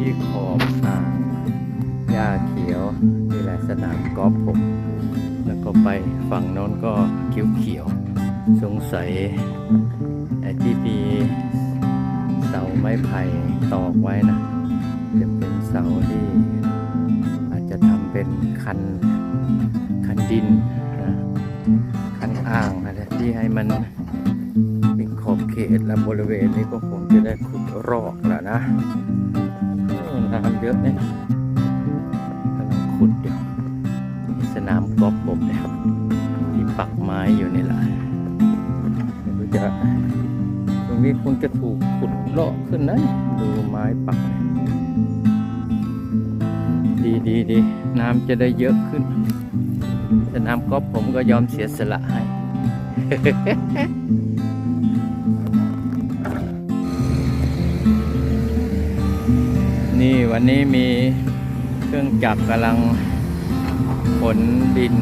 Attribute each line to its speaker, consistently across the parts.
Speaker 1: ที่ขอบอ่างหญ้าเขียวนี่แหละสนามกอล์ฟผม แล้วก็ไปฝั่งโน้นก็เขียวเขียวสงสัยไอ้ที่มีเสาไม้ไผ่ตอกไว้นะจะเป็นเสาที่อาจจะทำเป็นคันคันดินนะคันอ่างอะไรที่ให้มันเป็นขอบเขตและบริเวณนี้ก็คงจะได้ขุดรอกแล้วนะ น้ำเยอะเนี่ยกำลังขุดอยู่นี่สนามกอล์ฟผมนะครับที่ปักไม้อยู่นี่แหละไม่รู้จะตรงนี้คงจะถูกขุดเลาะขึ้นนะดูไม้ปัก ดีดีดีน้ำจะได้เยอะขึ้น สนามกอล์ฟผมก็ยอมเสียสละให้ นี่วันนี้มีเครื่องจักรกำลังขนดิน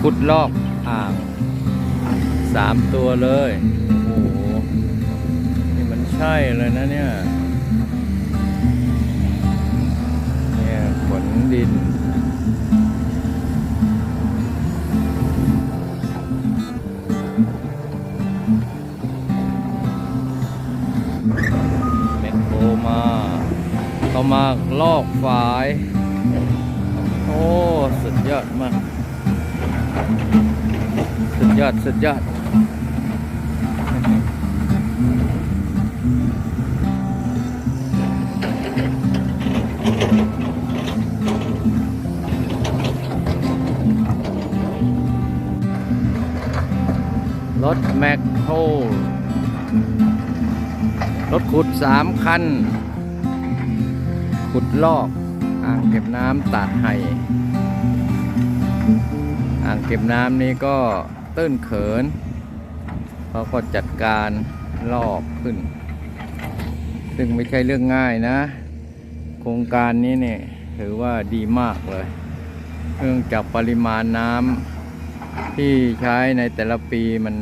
Speaker 1: ขุดลอกอ่างสามตัวเลย โอ้โห นี่มันใช่เลยนะเนี่ย เนี่ยขนดิน มาลอกฝาย โอ้ สุดยอดมาก สุดยอด สุดยอดรถแมคโคร รถขุดสามคัน ขุดลอกอ่างเก็บน้ำตาดไห่อ่างเก็บน้ำนี้ก็ตื้นเขินเขาก็จัดการลอกขึ้น ซึ่งไม่ใช่เรื่องง่ายนะ โครงการนี้เนี่ยถือว่าดีมากเลย เนื่องจากปริมาณน้ำที่ใช้ในแต่ละปีมัน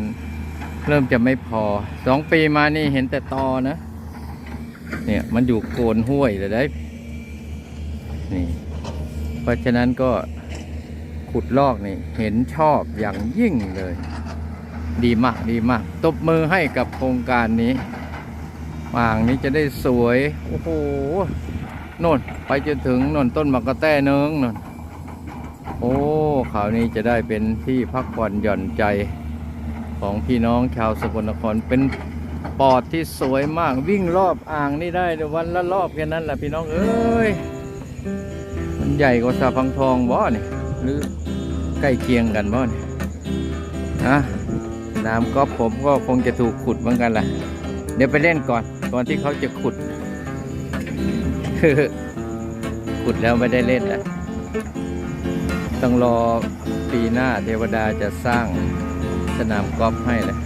Speaker 1: เริ่มจะไม่พอสองปีมานี่เห็นแต่ตอนะ เนี่ยมันอยู่โคนห้วยเลยได้ นี่ เพราะฉะนั้นก็ขุดลอกนี่เห็นชอบอย่างยิ่งเลย ดีมากดีมาก ตบมือให้กับโครงการนี้อ่างนี้จะได้สวย โอ้โหนนไปจนถึงนนต้นมะกะแต้เนืองนนโอ้ข่าวนี้จะได้เป็นที่พักผ่อนหย่อนใจของพี่น้องชาวสกลนครเป็นปอดที่สวยมากวิ่งรอบอ่างนี่ได้วันละรอบแค่นั้นแหละพี่น้องเอ้ย มันใหญ่กว่าสาพังทองบ่เนี่ยหรือใกล้เคียงกันบ่เนี่ยนะน้ำก๊อฟผมก็คงจะถูกขุดเหมือนกันแหละเดี๋ยวไปเล่นก่อนก่อนที่เขาจะขุด ขุดแล้วไม่ได้เล่นแล้วต้องรอปีหน้าเทวดาจะสร้างสนามกอล์ฟให้แหละ